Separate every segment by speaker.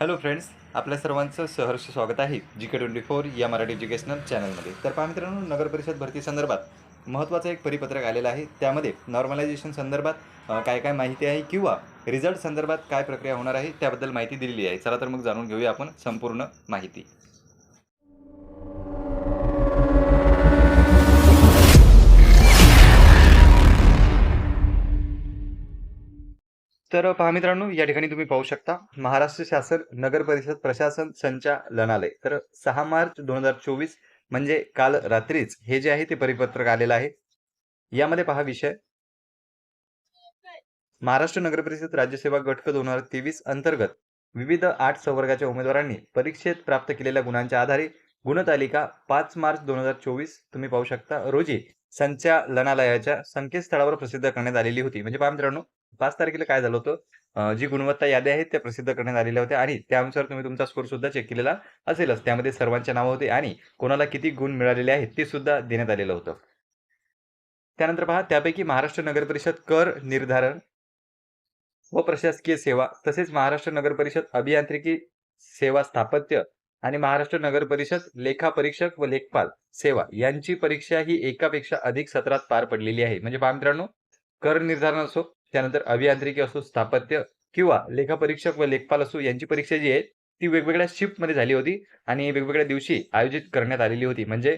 Speaker 1: Hello friends आपल्या सर्वांचं सहर्ष स्वागत आहे जी के ट्वेंटी फोर या मराठी एज्युकेशनल चॅनलमध्ये तर पहा मित्रांनो नगर परिषद भरती संदर्भात महत्त्वाचं एक परिपत्रक आलेलं आहे. त्यामध्ये नॉर्मलायझेशन संदर्भात काय काय माहिती आहे किंवा रिझल्ट संदर्भात काय प्रक्रिया होणार आहे त्याबद्दल माहिती दिलेली आहे. चला तर मग जाणून घेऊया आपण संपूर्ण माहिती. तर पहा मित्रांनो या ठिकाणी तुम्ही पाहू शकता महाराष्ट्र शासन नगर परिषद प्रशासन संचालनालय तर सहा मार्च दोन हजार चोवीस म्हणजे काल रात्रीच हे जे आहे ते परिपत्रक आलेलं आहे. यामध्ये पहा विषय. महाराष्ट्र नगर परिषद राज्यसेवा गटक दोन हजार तेवीस अंतर्गत विविध आठ संवर्गाच्या उमेदवारांनी परीक्षेत प्राप्त केलेल्या गुणांच्या आधारे गुणतालिका पाच मार्च दोन हजार चोवीस तुम्ही पाहू शकता. रोजी संचालनालयाच्या संकेतस्थळावर प्रसिद्ध करण्यात आलेली होती. म्हणजे पहा मित्रांनो पाच तारखेला काय झालं होतं? जी गुणवत्ता याद्या आहेत त्या प्रसिद्ध करण्यात आलेल्या होत्या आणि त्यानुसार तुम्ही तुमचा स्कोर सुद्धा चेक केलेला असेलच. त्यामध्ये सर्वांचे नाव होते आणि कोणाला किती गुण मिळालेले आहेत ते सुद्धा देण्यात आलेलं होतं. त्यानंतर पहा त्यापैकी महाराष्ट्र नगर परिषद कर निर्धारण व प्रशासकीय सेवा तसेच महाराष्ट्र नगर परिषद अभियांत्रिकी सेवा स्थापत्य आणि महाराष्ट्र नगर परिषद लेखा परीक्षक व लेखपाल सेवा यांची परीक्षा ही एकापेक्षा अधिक सत्रात पार पडलेली आहे. म्हणजे पहा मित्रांनो कर निर्धारण असो त्यानंतर अभियांत्रिकी असो स्थापत्य किंवा लेखापरीक्षक व लेखपाल असो यांची परीक्षा जी आहे ती वेगवेगळ्या शिफ्टमध्ये झाली होती आणि वेगवेगळ्या दिवशी आयोजित करण्यात आलेली होती. म्हणजे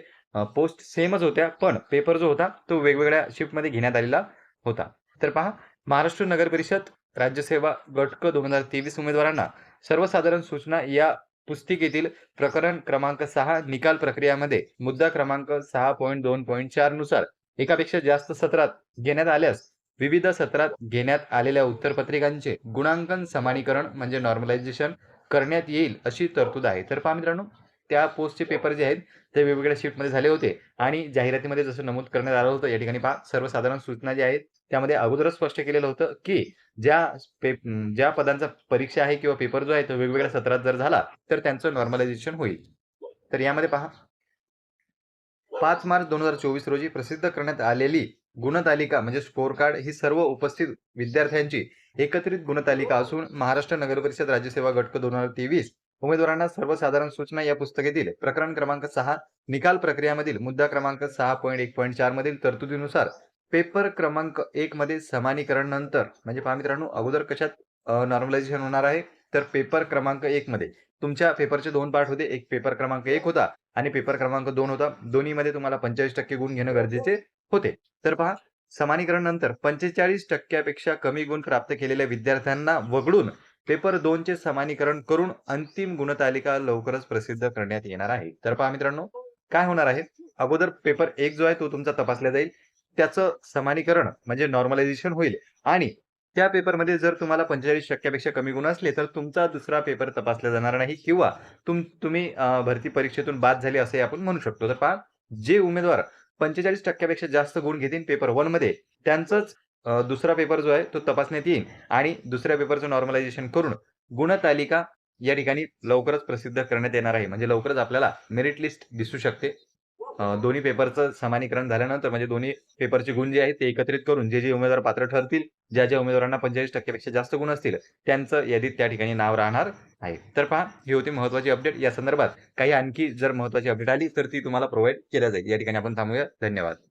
Speaker 1: पोस्ट सेमच होत्या पण पेपर जो होता तो वेगवेगळ्या शिफ्टमध्ये घेण्यात आलेला होता. तर पहा महाराष्ट्र नगर परिषद राज्यसेवा गटक दोन हजार तेवीस उमेदवारांना सर्वसाधारण सूचना या पुस्तिकेतील प्रकरण क्रमांक सहा निकाल प्रक्रियामध्ये मुद्दा क्रमांक सहा पॉईंट दोन पॉईंट चारनुसार एकापेक्षा जास्त सत्रात घेण्यात आल्यास विविध सत्रात घेण्यात आलेल्या उत्तरपत्रिकांचे गुणांकन समानीकरण म्हणजे नॉर्मलायझेशन करण्यात येईल अशी तरतूद आहे. तर पहा मित्रांनो त्या पोस्टचे पेपर जे आहेत ते वेगवेगळ्या शिफ्टमध्ये झाले होते आणि जाहिरातीमध्ये जसं नमूद करण्यात आलं होतं या ठिकाणी पहा सर्वसाधारण सूचना ज्या आहेत त्यामध्ये अगोदरच स्पष्ट केलेलं होतं की ज्या पे ज्या पदांचा परीक्षा आहे किंवा पेपर जो आहे तो वेगवेगळ्या सत्रात जर झाला तर त्यांचं नॉर्मलायझेशन होईल. तर यामध्ये पहा पाच मार्च दोन हजार चोवीस रोजी प्रसिद्ध करण्यात आलेली गुणतालिका म्हणजे स्कोर कार्ड ही सर्व उपस्थित विद्यार्थ्यांची एकत्रित गुणतालिका असून महाराष्ट्र नगर परिषद राज्यसेवा गटक दोन हजार तेवीस उमेदवारांना सर्वसाधारण सूचना या पुस्तकेतील प्रकरण क्रमांक सहा निकाल प्रक्रियामधील मुद्दा क्रमांक सहा पॉईंट एक पॉईंट चार मधील तरतुदीनुसार पेपर क्रमांक एक मध्ये समानीकरण नंतर म्हणजे पहा मित्रांनो अगोदर कशात नॉर्मलायझेशन होणार आहे? तर पेपर क्रमांक एक मध्ये. तुमच्या पेपरचे दोन पार्ट होते. एक पेपर क्रमांक एक होता आणि पेपर क्रमांक दोन होता. दोन्हीमध्ये तुम्हाला पंचेचाळीस टक्के गुण घेणं गरजेचे होते. तर पहा समानीकरण नंतर पंचेचाळीस टक्क्यापेक्षा कमी गुण प्राप्त केलेल्या विद्यार्थ्यांना वगळून पेपर दोनचे समानीकरण करून अंतिम गुणतालिका लवकरच प्रसिद्ध करण्यात येणार आहे. तर पहा मित्रांनो काय होणार आहे? अगोदर पेपर एक जो आहे तो तुमचा तपासला जाईल. त्याचं समानीकरण म्हणजे नॉर्मलायझेशन होईल आणि त्या पेपरमध्ये जर तुम्हाला पंचेचाळीस टक्क्यापेक्षा कमी गुण असले तर तुमचा दुसरा पेपर तपासला जाणार नाही किंवा तुम तुम्ही भरती परीक्षेतून बाद झाले असे आपण म्हणू शकतो. तर पहा जे उमेदवार पंचेचाळीस टक्क्यापेक्षा जास्त गुण घेतील पेपर वनमध्ये. त्यांचंच दुसरा पेपर जो आहे तो तपासण्यात येईल आणि दुसऱ्या पेपरचं नॉर्मलायझेशन करून गुणतालिका या ठिकाणी लवकरच प्रसिद्ध करण्यात येणार आहे. म्हणजे लवकरच आपल्याला मेरिट लिस्ट दिसू शकते. दोन्ही पेपरचं समानीकरण झाल्यानंतर म्हणजे दोन्ही पेपरचे गुण जे आहेत ते एकत्रित करून जे जे उमेदवार पात्र ठरतील ज्या ज्या उमेदवारांना पंचेचाळीस टक्क्यापेक्षा जास्त गुण असतील त्यांचं यादीत त्या ठिकाणी नाव राहणार आहे. तर पहा ही होती महत्वाची अपडेट या संदर्भात काही आणखी जर महत्वाची अपडेट आली तर ती तुम्हाला प्रोव्हाइड केल्या जाईल. या ठिकाणी आपण थांबूया. धन्यवाद.